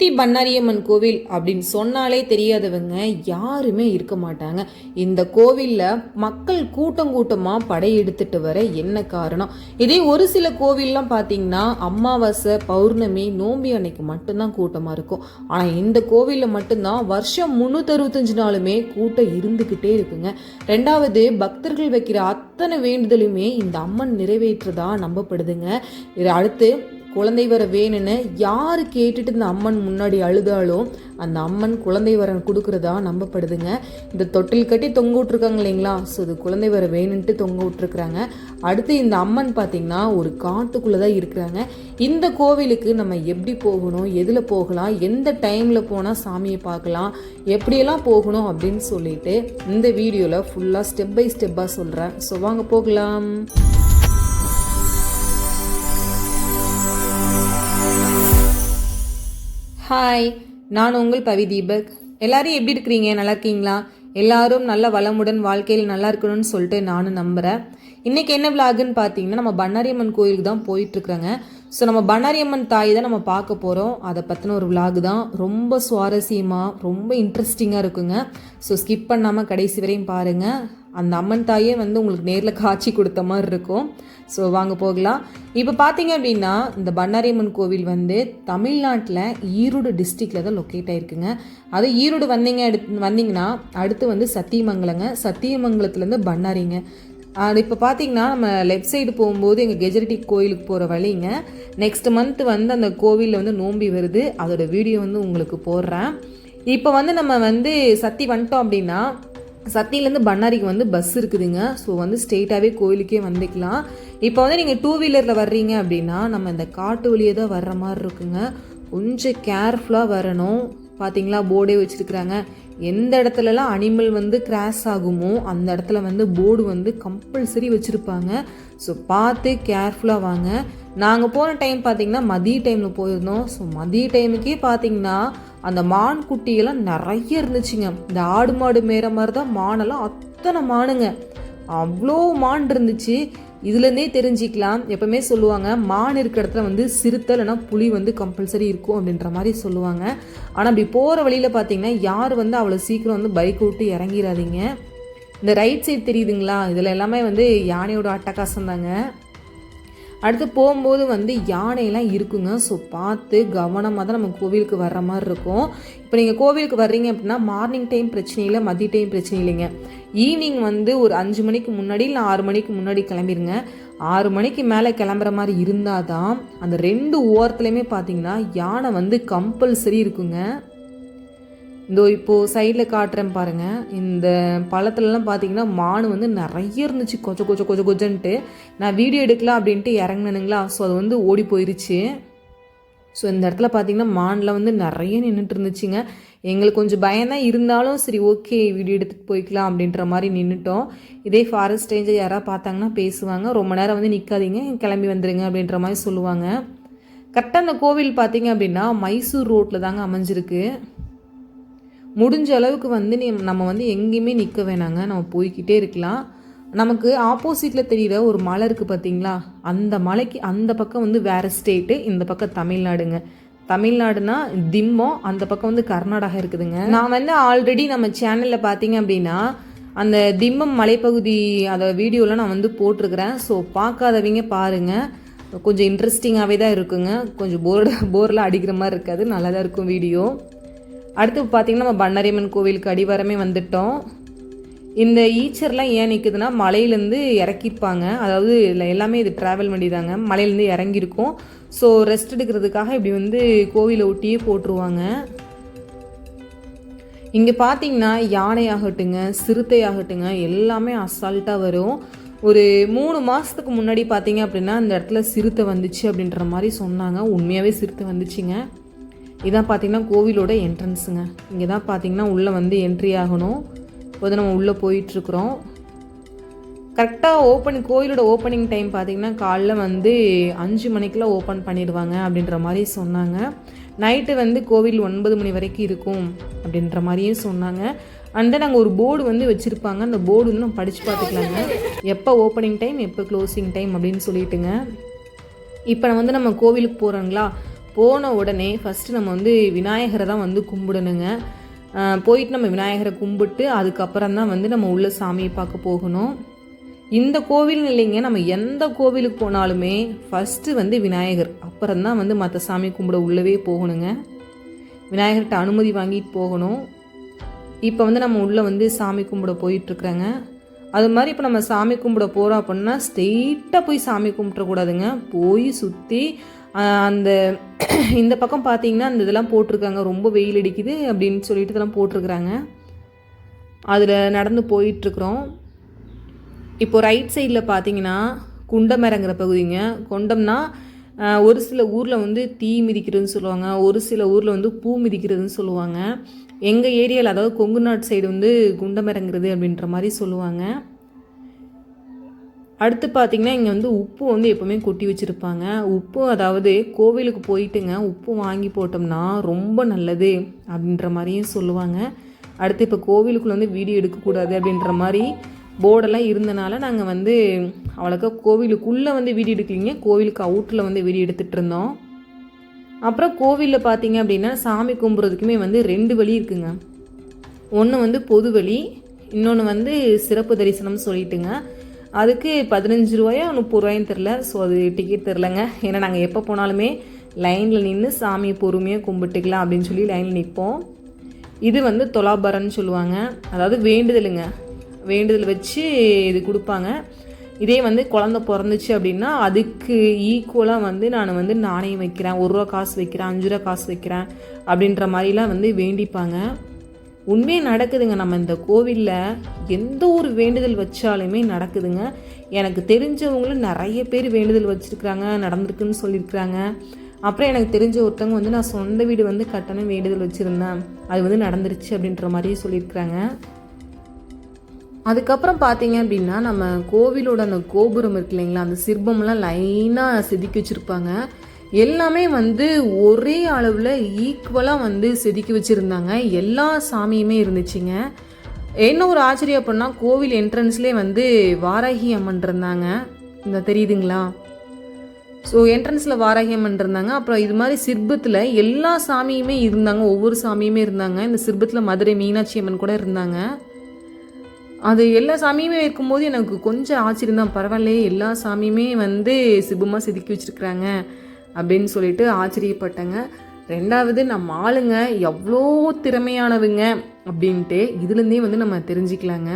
குட்டி பண்ணாரியம்மன் கோவில் அப்படின்னு சொன்னாலே தெரியாதவங்க யாருமே இருக்க மாட்டாங்க. இந்த கோவிலில் மக்கள் கூட்டம் கூட்டமாக படையெடுத்துட்டு வர என்ன காரணம்? இதே ஒரு சில கோவில்லாம் பார்த்தீங்கன்னா அமாவாசை பௌர்ணமி நோம்பி அன்னைக்கு மட்டும்தான் கூட்டமாக இருக்கும். ஆனால் இந்த கோவிலில் மட்டும்தான் வருஷம் முந்நூற்றறுபத்தஞ்சு நாளுமே கூட்டம் இருந்துக்கிட்டே இருக்குங்க. ரெண்டாவது பக்தர்கள் வைக்கிற அத்தனை வேண்டுதலுமே இந்த அம்மன் நிறைவேற்றதா நம்பப்படுதுங்க. இது அடுத்து குழந்தை வர வேணும்னு யார் கேட்டுட்டு இந்த அம்மன் முன்னாடி அழுதாலும் அந்த அம்மன் குழந்தை வர கொடுக்குறதா நம்பப்படுதுங்க. இந்த தொட்டில் கட்டி தொங்க விட்ருக்காங்க இல்லைங்களா? ஸோ இது குழந்தை வர வேணுன்ட்டு தொங்க விட்ருக்குறாங்க அடுத்து இந்த அம்மன் பார்த்திங்கன்னா ஒரு காட்டுக்குள்ளே தான் இருக்கிறாங்க. இந்த கோவிலுக்கு நம்ம எப்படி போகணும் எதில் போகலாம் எந்த டைமில் போனால் சாமியை பார்க்கலாம் எப்படியெல்லாம் போகணும் அப்படின்னு சொல்லிட்டு இந்த வீடியோவில் ஃபுல்லாக ஸ்டெப் பை ஸ்டெப்பாக சொல்கிறேன் ஸோ வாங்க போகலாம். ஹாய் நான் உங்கள் பவி தீபக். எல்லாரும் எப்படி இருக்கிறீங்க? நல்லா இருக்கீங்களா? எல்லாரும் நல்ல வளமுடன் வாழ்க்கையில் நல்லா இருக்கணும்னு சொல்லிட்டு நானும் நம்புகிறேன் இன்றைக்கி என்ன விலாகுன்னு பார்த்தீங்கன்னா நம்ம பண்ணாரியம்மன் கோயிலுக்கு தான் போயிட்டுருக்குறேங்க ஸோ நம்ம பண்ணாரியம்மன் தாய் தான் நம்ம பார்க்க போகிறோம் அதை பற்றின ஒரு விலாகு தான். ரொம்ப சுவாரஸ்யமாக ரொம்ப இன்ட்ரெஸ்டிங்காக இருக்குங்க. ஸோ ஸ்கிப் பண்ணாமல் கடைசி வரையும் பாருங்கள் அந்த அம்மன் தாயே வந்து உங்களுக்கு நேரில் காட்சி கொடுத்த மாதிரி இருக்கும். ஸோ வாங்க போகலாம். இப்போ பார்த்தீங்க அப்படின்னா இந்த பண்ணாரியம்மன் கோவில் வந்து தமிழ்நாட்டில் ஈரோடு டிஸ்ட்ரிக்டில் தான் லொக்கேட் ஆகிருக்குங்க அது ஈரோடு வந்தீங்க எடுத் வந்தீங்கன்னா அடுத்து வந்து சத்தியமங்கலங்க. சத்தியமங்கலத்துலேருந்து பண்ணாரிங்க இப்போ பார்த்தீங்கன்னா நம்ம லெஃப்ட் சைடு போகும்போது எங்கள் கெஜரிட்டி கோயிலுக்கு போகிற வழிங்க. நெக்ஸ்ட் மந்த் வந்து அந்த கோவிலில் வந்து நோம்பி வருது. அதோட வீடியோ வந்து உங்களுக்கு போடுறேன். இப்போ வந்து நம்ம வந்து சத்தி வந்துட்டோம் அப்படின்னா சத்தியிலேருந்து பண்ணாரிக்கு வந்து பஸ் இருக்குதுங்க. ஸோ வந்து ஸ்ட்ரெயிட்டாகவே கோயிலுக்கே வந்துக்கலாம். இப்போ வந்து நீங்கள் டூ வீலரில் வர்றீங்க அப்படின்னா நம்ம இந்த காட்டு வழியே தான் வர்ற மாதிரி இருக்குங்க. கொஞ்சம் கேர்ஃபுல்லாக வரணும். பார்த்தீங்களா போர்டே வச்சுருக்குறாங்க. எந்த இடத்துலலாம் அனிமல் வந்து கிராஸ் ஆகுமோ அந்த இடத்துல வந்து போர்டு வந்து கம்பல்சரி வச்சுருப்பாங்க. ஸோ பார்த்து கேர்ஃபுல்லாக வாங்க. நாங்கள் போன டைம் பார்த்தீங்கன்னா மதிய டைமில் போயிருந்தோம். ஸோ மதிய டைமுக்கே பார்த்தீங்கன்னா அந்த மான் குட்டியெல்லாம் நிறைய இருந்துச்சுங்க. இந்த ஆடு மாடு மேற மாதிரி தான் மானெல்லாம் அத்தனை மானுங்க. அவ்வளோ மான் இருந்துச்சு. இதுலேருந்தே தெரிஞ்சிக்கலாம். எப்பவுமே சொல்லுவாங்க மான் இருக்கிற இடத்துல வந்து சிறுத்தை இல்லைனா புலி வந்து கம்பல்சரி இருக்கும் அப்படின்ற மாதிரி சொல்லுவாங்க. ஆனால் அப்படி போகிற வழியில் பார்த்தீங்கன்னா யார் வந்து அவ்வளோ சீக்கிரம் வந்து பைக் விட்டு இறங்கிடாதீங்க இந்த ரைட் சைடு தெரியுதுங்களா? இதில் எல்லாமே வந்து யானையோட அட்டகாசம் தாங்க. அடுத்து போகும்போது வந்து யானையெல்லாம் இருக்குங்க. ஸோ பார்த்து கவனமாக தான் நம்ம கோவிலுக்கு வர்ற மாதிரி இருக்கும். இப்போ நீங்கள் கோவிலுக்கு வர்றீங்க அப்படின்னா மார்னிங் டைம் பிரச்சனை இல்லை மதிய டைம் பிரச்சனை இல்லைங்க. ஈவினிங் வந்து ஒரு அஞ்சு மணிக்கு முன்னாடி இல்லை ஆறு மணிக்கு முன்னாடி கிளம்பிடுங்க ஆறு மணிக்கு மேலே கிளம்புற மாதிரி இருந்தால் தான் அந்த ரெண்டு ஓரத்துலையுமே பார்த்தீங்கன்னா யானை வந்து கம்பல்சரி இருக்குங்க. இதோ இப்போது சைடில் காட்டுறேன் பாருங்கள் இந்த பழத்துலலாம் பார்த்தீங்கன்னா மான் வந்து நிறைய இருந்துச்சு. கொச்ச கொச்ச கொச்ச கொச்சன்ட்டு நான் வீடியோ எடுக்கலாம் அப்படின்ட்டு இறங்கினனுங்களா? ஸோ அது வந்து ஓடி போயிருச்சு. ஸோ இந்த இடத்துல பார்த்தீங்கன்னா மானில் வந்து நிறைய நின்றுட்டு இருந்துச்சுங்க. எங்களுக்கு கொஞ்சம் பயம்தான் இருந்தாலும் சரி ஓகே வீடியோ எடுத்துகிட்டு போய்க்கலாம் அப்படின்ற மாதிரி நின்றுட்டோம் இதே ஃபாரஸ்ட் ரேஞ்சர் யாராவது பார்த்தாங்கன்னா பேசுவாங்க. ரொம்ப நேரம் வந்து நிற்காதீங்க கிளம்பி வந்துடுங்க அப்படின்ற மாதிரி சொல்லுவாங்க. கரெக்டாக அந்த கோவில் பார்த்தீங்க அப்படின்னா மைசூர் ரோட்டில் தாங்க அமைஞ்சிருக்கு. முடிஞ்ச அளவுக்கு வந்து நீ நம்ம வந்து எங்கேயுமே நிற்க வேணாங்க. நம்ம போய்கிட்டே இருக்கலாம். நமக்கு ஆப்போசிட்டில் தெரிகிற ஒரு மலை இருக்குது பார்த்தீங்களா அந்த மலைக்கு அந்த பக்கம் வந்து வேறு ஸ்டேட்டு இந்த பக்கம் தமிழ்நாடுங்க. தமிழ்நாடுனா திம்மம் அந்த பக்கம் வந்து கர்நாடகா இருக்குதுங்க. நான் வந்து ஆல்ரெடி நம்ம சேனலில் பார்த்தீங்க அப்படின்னா அந்த திம்மம் மலைப்பகுதி அதை வீடியோலாம் நான் வந்து போட்டிருக்கிறேன். ஸோ பார்க்காதவங்க பாருங்கள் கொஞ்சம் இன்ட்ரெஸ்டிங்காகவே தான் இருக்குங்க. கொஞ்சம் போர்டு போரில் அடிக்கிற மாதிரி இருக்காது. நல்லா தான் இருக்கும் வீடியோ அடுத்து பார்த்திங்கன்னா நம்ம பண்ணரியம்மன் கோவிலுக்கு அடிவாரமே வந்துட்டோம். இந்த ஈச்சர்லாம் ஏன் நிற்குதுன்னா மலையிலேருந்து இறக்கிருப்பாங்க அதாவது எல்லாமே இது ட்ராவல் பண்ணி தாங்க மலையிலேருந்து இறங்கியிருக்கும். ஸோ ரெஸ்ட் எடுக்கிறதுக்காக இப்படி வந்து கோவிலை ஒட்டியே போட்டுருவாங்க. இங்கே பார்த்தீங்கன்னா யானை ஆகட்டுங்க சிறுத்தை ஆகட்டுங்க எல்லாமே அசால்ட்டாக வரும். ஒரு மூணு மாதத்துக்கு முன்னாடி பார்த்தீங்க அப்படின்னா இந்த இடத்துல சிறுத்தை வந்துச்சு அப்படின்ற மாதிரி சொன்னாங்க. உண்மையாகவே சிறுத்தை வந்துச்சுங்க. இதான் பார்த்தீங்கன்னா கோவிலோட என்ட்ரன்ஸுங்க இங்கே தான் பார்த்தீங்கன்னா உள்ளே வந்து என்ட்ரி ஆகணும். இப்போ நம்ம உள்ளே போயிட்டுருக்குறோம். கரெக்டாக ஓப்பன் கோயிலோட ஓப்பனிங் டைம் பார்த்திங்கன்னா காலைல வந்து அஞ்சு மணிக்கெலாம் ஓப்பன் பண்ணிடுவாங்க அப்படின்ற மாதிரி சொன்னாங்க. நைட்டு வந்து கோவில் ஒன்பது மணி வரைக்கும் இருக்கும் அப்படின்ற மாதிரியும் சொன்னாங்க. அண்ட் தென் ஒரு போர்டு வந்து வச்சுருப்பாங்க. அந்த போர்டு வந்து நம்ம படித்து பார்த்துக்கலாங்க. எப்போ ஓப்பனிங் டைம் எப்போ க்ளோசிங் டைம் அப்படின்னு சொல்லிட்டுங்க. இப்போ வந்து நம்ம கோவிலுக்கு போகிறோங்களா போன உடனே ஃபஸ்ட்டு நம்ம வந்து விநாயகரை தான் வந்து கும்பிடணுங்க. போயிட்டு நம்ம விநாயகரை கும்பிட்டு அதுக்கப்புறம் தான் வந்து நம்ம உள்ள சாமியை பார்க்க போகணும். இந்த கோவில்னு இல்லைங்க நம்ம எந்த கோவிலுக்கு போனாலுமே ஃபஸ்ட்டு வந்து விநாயகர் அப்புறம் தான் வந்து மற்ற சாமி கும்பிட உள்ளவே போகணுங்க. விநாயகர்கிட்ட அனுமதி வாங்கிட்டு போகணும். இப்போ வந்து நம்ம உள்ளே வந்து சாமி கும்பிட போயிட்டுருக்குறேங்க அது மாதிரி இப்போ நம்ம சாமி கும்பிட போகிறோம் அப்படின்னா ஸ்ட்ரெயிட்டாக போய் சாமி கும்பிட்றக்கூடாதுங்க போய் சுற்றி அந்த இந்த பக்கம் பார்த்தீங்கன்னா அந்த இதெல்லாம் போட்டிருக்காங்க. ரொம்ப வெயில் அடிக்குது அப்படின்னு சொல்லிட்டு இதெல்லாம் போட்டிருக்கிறாங்க. அதில் நடந்து போயிட்டுருக்குறோம். இப்போது ரைட் சைடில் பார்த்தீங்கன்னா குண்டமரங்கிற பகுதிங்க. குண்டம்னா ஒரு சில ஊரில் வந்து தீ மிதிக்கிறதுன்னு சொல்லுவாங்க. ஒரு சில ஊரில் வந்து பூ மிதிக்கிறதுன்னு சொல்லுவாங்க. எங்கள் ஏரியாவில் அதாவது கொங்கு நாட்டு சைடு வந்து குண்டமரங்கிறது அப்படின்ற மாதிரி சொல்லுவாங்க. அடுத்து பார்த்திங்கன்னா இங்கே வந்து உப்பு வந்து எப்போவுமே கொட்டி வச்சுருப்பாங்க. உப்பு அதாவது கோவிலுக்கு போயிட்டுங்க உப்பு வாங்கி போட்டோம்னா ரொம்ப நல்லது அப்படின்ற மாதிரியும் சொல்லுவாங்க. அடுத்து இப்போ கோவிலுக்குள்ளே வந்து வீடியோ எடுக்கக்கூடாது அப்படின்ற மாதிரி போர்டெல்லாம் இருந்தனால நாங்கள் வந்து அவ்வளோக்கா கோவிலுக்குள்ளே வந்து வீடியோ எடுக்கலிங்க. கோவிலுக்கு அவுட்டில் வந்து வீடியோ எடுத்துகிட்டு இருந்தோம். அப்புறம் கோவிலில் பார்த்தீங்க அப்படின்னா சாமி கும்பிட்றதுக்குமே வந்து ரெண்டு வழி இருக்குங்க. ஒன்று வந்து பொது வழி இன்னொன்று வந்து சிறப்பு தரிசனம் சொல்லிட்டுங்க. அதுக்கு பதினஞ்சு ரூபாயோ முப்பது ரூபாயும் தெரில ஸோ அது டிக்கெட் தெரிலங்க ஏன்னா நாங்கள் எப்போ போனாலுமே லைனில் நின்று சாமியை பொறுமையாக கும்பிட்டுக்கலாம் அப்படின்னு சொல்லி லைனில் நிற்போம் இது வந்து தொலாபரன்னு சொல்லுவாங்க. அதாவது வேண்டுதலுங்க. வேண்டுதல் வச்சு இது கொடுப்பாங்க. இதே வந்து குழந்த பிறந்துச்சு அப்படின்னா அதுக்கு ஈக்குவலாக வந்து நான் வந்து நாணயம் வைக்கிறேன். ஒரு ரூபா காசு வைக்கிறேன் அஞ்சு ரூபா காசு வைக்கிறேன் அப்படின்ற மாதிரிலாம் வந்து வேண்டிப்பாங்க. உண்மையே நடக்குதுங்க. நம்ம இந்த கோவிலில் எந்த ஒரு வேண்டுதல் வச்சாலுமே நடக்குதுங்க. எனக்கு தெரிஞ்சவங்களும் நிறைய பேர் வேண்டுதல் வச்சுருக்குறாங்க நடந்திருக்குன்னு சொல்லியிருக்கிறாங்க. அப்புறம் எனக்கு தெரிஞ்ச ஒருத்தவங்க வந்து நான் சொந்த வீடு வந்து கட்டணம் வேண்டுதல் வச்சுருந்தேன். அது வந்து நடந்துருச்சு அப்படின்ற மாதிரி சொல்லியிருக்கிறாங்க. அதுக்கப்புறம் பார்த்தீங்க அப்படின்னா நம்ம கோவிலோட அந்த கோபுரம் இருக்கு இல்லைங்களா அந்த சிற்பம்லாம் லைனாக செதுக்கி வச்சுருப்பாங்க. எல்லாமே வந்து ஒரே அளவில் ஈக்குவலாக வந்து செதுக்கி வச்சுருந்தாங்க. எல்லா சாமியுமே இருந்துச்சுங்க. என்ன ஒரு ஆச்சரியம் அப்படின்னா கோவில் என்ட்ரன்ஸ்லேயே வந்து வாராகி அம்மன் இருந்தாங்க. இந்த தெரியுதுங்களா? ஸோ என்ட்ரன்ஸில் வாராகி அம்மன் இருந்தாங்க. அப்புறம் இது மாதிரி சிற்பத்தில் எல்லா சாமியுமே இருந்தாங்க. ஒவ்வொரு சாமியுமே இருந்தாங்க. இந்த சிற்பத்தில் மதுரை மீனாட்சி அம்மன் கூட இருந்தாங்க. அது எல்லா சாமியுமே இருக்கும்போது எனக்கு கொஞ்சம் ஆச்சரியம் தான். பரவாயில்லையே எல்லா சாமியுமே வந்து சிபமாக செதுக்கி வச்சுருக்குறாங்க அப்படின்னு சொல்லிட்டு ஆச்சரியப்பட்டேங்க. ரெண்டாவது நம்ம ஆளுங்க எவ்வளோ திறமையானவங்க அப்படின்ட்டு இதுலேருந்தே வந்து நம்ம தெரிஞ்சுக்கலாங்க.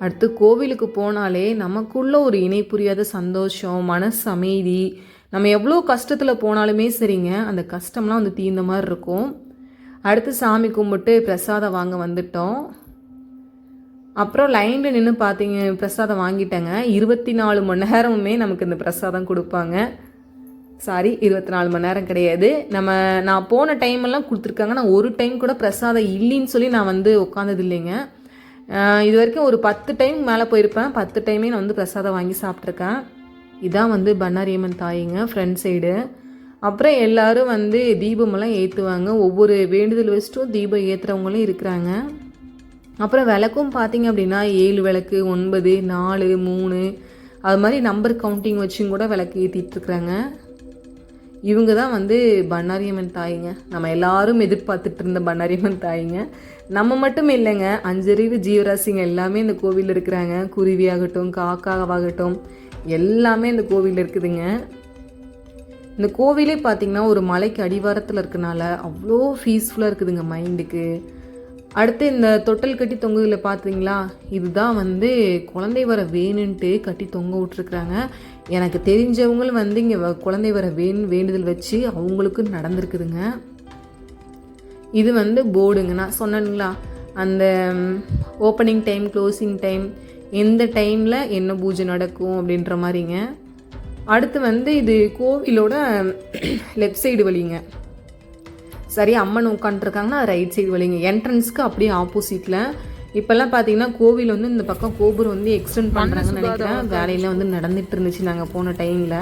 அடுத்து கோவிலுக்கு போனாலே நமக்குள்ள ஒரு இணை புரியாத சந்தோஷம் மனசு அமைதி. நம்ம எவ்வளோ கஷ்டத்தில் போனாலுமே சரிங்க அந்த கஷ்டம்லாம் வந்து தீர்ந்த மாதிரி இருக்கும். அடுத்து சாமி கும்பிட்டு பிரசாதம் வாங்க வந்துட்டோம். அப்புறம் லைனில் நின்று பார்த்தீங்க பிரசாதம் வாங்கிட்டேங்க. இருபத்தி நாலு மணி நேரமுமே நமக்கு இந்த பிரசாதம் கொடுப்பாங்க. சாரி இருபத்தி நாலு மணி நேரம் கிடையாது. நம்ம நான் போன டைம் எல்லாம் கொடுத்துருக்காங்க. நான் ஒரு டைம் கூட பிரசாதம் இல்லைன்னு சொல்லி நான் வந்து உட்காந்தது இல்லைங்க. இது வரைக்கும் ஒரு பத்து டைம் மேலே போயிருப்பேன். பத்து டைமே நான் வந்து பிரசாதம் வாங்கி சாப்பிட்ருக்கேன் இதான் வந்து பன்னாரியம்மன் தாயிங்க ஃப்ரண்ட் சைடு அப்புறம் எல்லாரும் வந்து தீபமெல்லாம் ஏற்றுவாங்க ஒவ்வொரு வேண்டுதல் வச்சுட்டும் தீபம் ஏற்றுறவங்களும் இருக்கிறாங்க. அப்புறம் விளக்கும் பார்த்தீங்க அப்படின்னா ஏழு விளக்கு ஒன்பது நாலு மூணு. அது மாதிரி நம்பர் கவுண்டிங் வச்சும் கூட விளக்கு ஏற்றிட்டு இருக்கிறாங்க. இவங்க தான் வந்து பண்ணாரியம்மன் தாய்ங்க. நம்ம எல்லாரும் எதிர்பார்த்துட்டு இருந்த பண்ணாரியம்மன் தாய்ங்க. நம்ம மட்டும் இல்லைங்க அஞ்சறிவு ஜீவராசிங்க எல்லாமே இந்த கோவிலில் இருக்கிறாங்க. குருவியாகட்டும் காக்காவாகட்டும் எல்லாமே இந்த கோவிலில் இருக்குதுங்க. இந்த கோவிலே பார்த்தீங்கன்னா ஒரு மலைக்கு அடிவாரத்தில் இருக்கனால அவ்வளோ பீஸ்ஃபுல்லாக இருக்குதுங்க மைண்டுக்கு அடுத்து இந்த தொட்டல் கட்டி தொங்குதில் பார்த்தீங்களா இதுதான் வந்து குழந்தை வர வேணுன்ட்டு கட்டி தொங்க விட்ருக்குறாங்க எனக்கு தெரிஞ்சவங்களும் வந்து இங்கே குழந்தை வர வேணும் வேண்டுதல் வச்சு அவங்களுக்கு நடந்திருக்குதுங்க. இது வந்து போர்டுங்க. நான் சொன்னேனுங்களா அந்த ஓப்பனிங் டைம் க்ளோசிங் டைம் எந்த டைமில் என்ன பூஜை நடக்கும் அப்படின்ற மாதிரிங்க. அடுத்து வந்து இது கோவிலோட லெஃப்ட் சைடு வழிங்க. சரி அம்மன் உட்காந்துருக்காங்கன்னா ரைட் சைடு வழிங்க என்ட்ரன்ஸ்க்கு அப்படியே ஆப்போசிட்டில் இப்போல்லாம் பார்த்தீங்கன்னா கோவில் வந்து இந்த பக்கம் கோபுரம் வந்து எக்ஸ்டெண்ட் பண்ணுறாங்கன்னு நினைக்கிறேன். வேலையெல்லாம் வந்து நடந்துட்டு இருந்துச்சு நாங்கள் போன டைமில்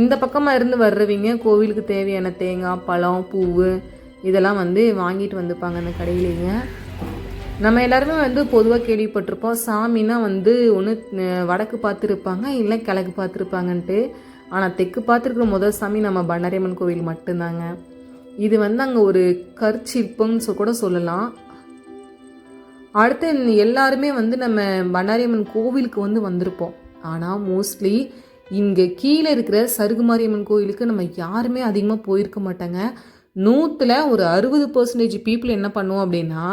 இந்த பக்கமாக இருந்து வர்றவங்க கோவிலுக்கு தேவையான தேங்காய் பழம் பூவு இதெல்லாம் வந்து வாங்கிட்டு வந்துப்பாங்க அந்த கடையிலேங்க. நம்ம எல்லாருமே வந்து பொதுவாக கேள்விப்பட்டிருப்போம் சாமின்னா வந்து ஒன்று வடக்கு பார்த்துருப்பாங்க இல்லை கிழக்கு பார்த்துருப்பாங்கன்ட்டு. ஆனால் தெற்கு பார்த்துருக்குற முதல் சாமி நம்ம பண்ணாரியம்மன் கோவில் மட்டும்தாங்க. இது வந்து அங்கே ஒரு கற்சிற்பம்னு கூட சொல்லலாம். அடுத்து எல்லாருமே வந்து நம்ம பண்ணாரியம்மன் கோவிலுக்கு வந்து வந்திருப்போம். ஆனால் மோஸ்ட்லி இங்கே கீழே இருக்கிற சருகுமாரியம்மன் கோவிலுக்கு நம்ம யாருமே அதிகமாக போயிருக்க மாட்டாங்க. நூற்றில் ஒரு அறுபது பர்சன்டேஜ் பீப்புள் என்ன பண்ணுவோம் அப்படின்னா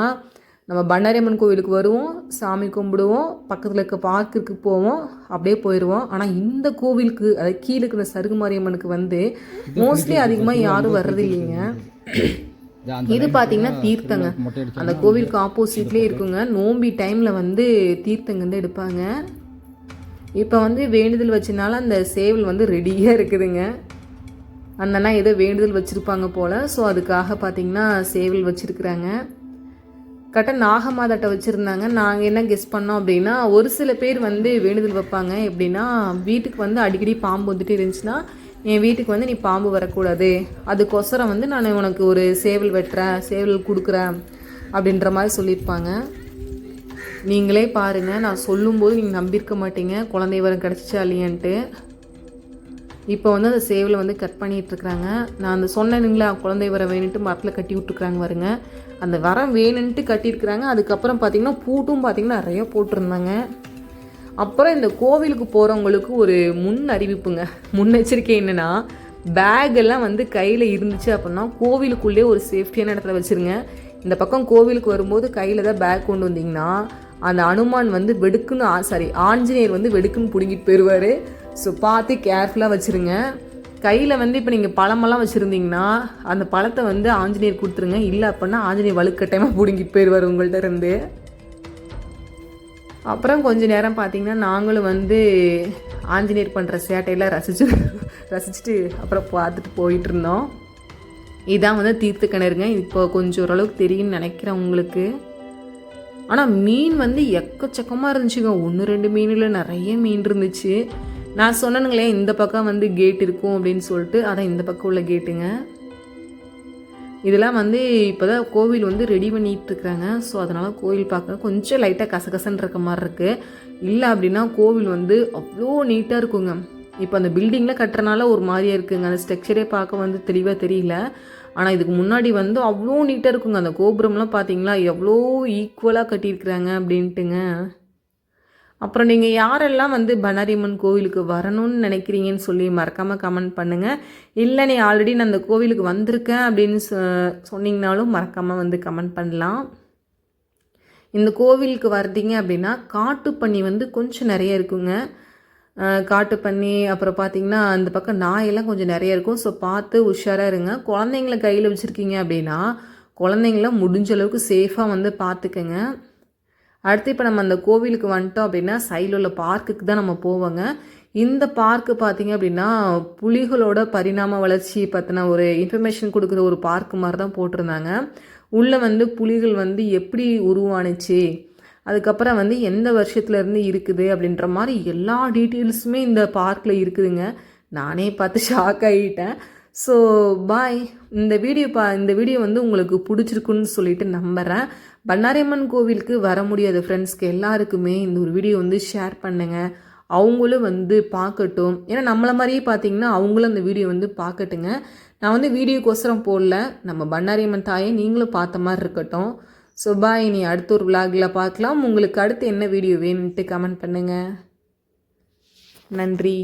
நம்ம பண்ணாரியம்மன் கோவிலுக்கு வருவோம் சாமி கும்பிடுவோம் பக்கத்தில் இருக்க பார்க்குக்கு போவோம் அப்படியே போயிடுவோம் ஆனால் இந்த கோவிலுக்கு அதாவது கீழே இருக்கிற சருகுமாரியம்மனுக்கு வந்து மோஸ்ட்லி அதிகமாக யாரும் வர்றது இல்லைங்க. இது பார்த்தீங்கன்னா தீர்த்தங்க. அந்த கோவிலுக்கு ஆப்போசிட்லேயே இருக்குங்க. நோம்பி டைமில் வந்து தீர்த்தங்க வந்து எடுப்பாங்க. இப்போ வந்து வேண்டுதல் வச்சனால அந்த சேவல் வந்து ரெடியாக இருக்குதுங்க. அந்த அண்ணா ஏதோ வேண்டுதல் வச்சுருப்பாங்க போல். ஸோ அதுக்காக பார்த்தீங்கன்னா சேவல் வச்சுருக்குறாங்க. கரெக்டாக நாகமாதாட்டை வச்சுருந்தாங்க. நாங்கள் என்ன கெஸ் பண்ணோம் அப்படின்னா ஒரு சில பேர் வந்து வேண்டுதல் வைப்பாங்க. எப்படின்னா வீட்டுக்கு வந்து அடிக்கடி பாம்பு வந்துட்டு இருந்துச்சுன்னா என் வீட்டுக்கு வந்து நீ பாம்பு வரக்கூடாது. அதுக்கொசரம் வந்து நான் உனக்கு ஒரு சேவல் வெட்டுறேன் சேவல் கொடுக்குறேன் அப்படின்ற மாதிரி சொல்லியிருப்பாங்க. நீங்களே பாருங்கள் நான் சொல்லும்போது நீங்கள் நம்பியிருக்க மாட்டீங்க. குழந்தை வரம் கிடச்சிச்சா இல்லையான்ட்டு. இப்போ வந்து அந்த சேவலை வந்து கட் பண்ணிகிட்ருக்குறாங்க நான் அந்த சொன்னேனுங்களா குழந்தை வர வேணுன்ட்டு மரத்தில் கட்டி விட்டுருக்குறாங்க வருங்க அந்த வரம் வேணுன்ட்டு கட்டியிருக்கிறாங்க. அதுக்கப்புறம் பார்த்தீங்கன்னா பூட்டும் பார்த்திங்கன்னா நிறைய போட்டிருந்தாங்க. அப்புறம் இந்த கோவிலுக்கு போகிறவங்களுக்கு ஒரு முன் அறிவிப்புங்க. முன்னெச்சரிக்கை என்னென்னா பேகெல்லாம் வந்து கையில் இருந்துச்சு அப்படின்னா கோவிலுக்குள்ளே ஒரு சேஃப்டியான இடத்துல வச்சுருங்க. இந்த பக்கம் கோவிலுக்கு வரும்போது கையில் தான் பேக் கொண்டு வந்தீங்கன்னா அந்த அனுமான் வந்து வெடுக்குன்னு சாரி ஆஞ்சநேயர் வந்து வெடுக்குன்னு பிடுங்கிட்டு போயிடுவார் ஸோ பார்த்து கேர்ஃபுல்லாக வச்சுருங்க. கையில் வந்து இப்போ நீங்கள் பழமெல்லாம் வச்சுருந்தீங்கன்னா அந்த பழத்தை வந்து ஆஞ்சநேயர் கொடுத்துருங்க. இல்லை அப்படின்னா ஆஞ்சநேயர் வலுக்கட்டாயமாக பிடுங்கிட்டு போயிடுவார் உங்கள்கிட்ட இருந்து. அப்புறம் கொஞ்ச நேரம் பார்த்தீங்கன்னா நாங்களும் வந்து ஆஞ்சநேயர் பண்ணுற சேட்டையெல்லாம் ரசிச்சு ரசிச்சுட்டு அப்புறம் பார்த்துட்டு போயிட்டு இருந்தோம். இதான் வந்து தீர்த்து கிணறுங்க. இப்போ கொஞ்சம் ஓரளவுக்கு தெரியும்னு நினைக்கிறேன் உங்களுக்கு. ஆனால் மீன் வந்து எக்கச்சக்கமாக இருந்துச்சுங்க. ஒன்று ரெண்டு மீனில் நிறைய மீன் இருந்துச்சு. நான் சொன்னனுங்களே இந்த பக்கம் வந்து கேட் இருக்கும் அப்படின்னு சொல்லிட்டு அதான் இந்த பக்கம் உள்ள கேட்டுங்க இதெல்லாம் வந்து இப்போ தான் கோவில் வந்து ரெடி பண்ணிட்டு இருக்கிறாங்க. ஸோ அதனால் கோவில் பார்க்க கொஞ்சம் லைட்டாக கசகசன்னு இருக்க மாதிரி இருக்குது இல்லை அப்படின்னா கோவில் வந்து அவ்வளோ நீட்டாக இருக்குங்க. இப்போ அந்த பில்டிங்கில் கட்டுறனால ஒரு மாதிரியா இருக்குங்க. அந்த ஸ்ட்ரக்சரே பார்க்க வந்து தெளிவாக தெரியல. ஆனால் இதுக்கு முன்னாடி வந்து அவ்வளோ நீட்டாக இருக்குங்க. அந்த கோபுரம்லாம் பார்த்தீங்களா எவ்வளோ ஈக்குவலாக கட்டியிருக்கிறாங்க அப்படின்ட்டுங்க. அப்புறம் நீங்கள் யாரெல்லாம் வந்து பண்ணாரியம்மன் கோவிலுக்கு வரணும்னு நினைக்கிறீங்கன்னு சொல்லி மறக்காமல் கமெண்ட் பண்ணுங்கள் இல்லை நீ ஆல்ரெடி நான் அந்த கோவிலுக்கு வந்திருக்கேன் அப்படின்னு சொ- சொன்னீங்கனாலும் மறக்காமல் வந்து கமெண்ட் பண்ணலாம். இந்த கோவிலுக்கு வர்றீங்க அப்படின்னா காட்டுப்பன்னி வந்து கொஞ்சம் நிறைய இருக்குங்க. காட்டு காட்டுப்பன்னி அப்புறம் பார்த்தீங்கன்னா அந்த பக்கம் நாயெல்லாம் கொஞ்சம் நிறைய இருக்கும். ஸோ பார்த்து உஷாராக இருங்க. குழந்தைங்கள கையில் வச்சுருக்கீங்க அப்படின்னா குழந்தைங்கள முடிஞ்ச அளவுக்கு சேஃபாக வந்து பார்த்துக்கங்க. அடுத்து இப்போ நம்ம அந்த கோவிலுக்கு வந்துட்டோம் அப்படின்னா சைடில் உள்ள பார்க்குக்கு தான் நம்ம போவோங்க. இந்த பார்க்கு பார்த்தீங்க அப்படின்னா புலிகளோட பரிணாம வளர்ச்சி பற்றின ஒரு இன்ஃபர்மேஷன் கொடுக்குற ஒரு பார்க் மாதிரி தான் போட்டிருந்தாங்க. உள்ளே வந்து புலிகள் வந்து எப்படி உருவானுச்சு அதுக்கப்புறம் வந்து எந்த வருஷத்துல இருந்து இருக்குது அப்படின்ற மாதிரி எல்லா டீட்டெயில்ஸுமே இந்த பார்க்கில் இருக்குதுங்க. நானே பார்த்து ஷாக் ஆகிட்டேன் ஸோ பாய் இந்த வீடியோ பா இந்த வீடியோ வந்து உங்களுக்கு பிடிச்சிருக்குன்னு சொல்லிட்டு நம்புகிறேன் பண்ணாரியம்மன் கோவிலுக்கு வர முடியாத ஃப்ரெண்ட்ஸ்க்கு எல்லாருக்குமே இந்த ஒரு வீடியோ வந்து ஷேர் பண்ணுங்கள் அவங்களும் வந்து பார்க்கட்டும். ஏன்னா நம்மளை மாதிரியே பார்த்தீங்கன்னா அவங்களும் அந்த வீடியோ வந்து பார்க்கட்டுங்க. நான் வந்து வீடியோக்கோசரம் போடல. நம்ம பண்ணாரியம்மன் தாயை நீங்களும் பார்த்த மாதிரி இருக்கட்டும். ஸோ பாய் இனி அடுத்த ஒரு விலாகில் பார்க்கலாம். உங்களுக்கு அடுத்து என்ன வீடியோ வேணும்ட்டு கமெண்ட் பண்ணுங்கள் நன்றி.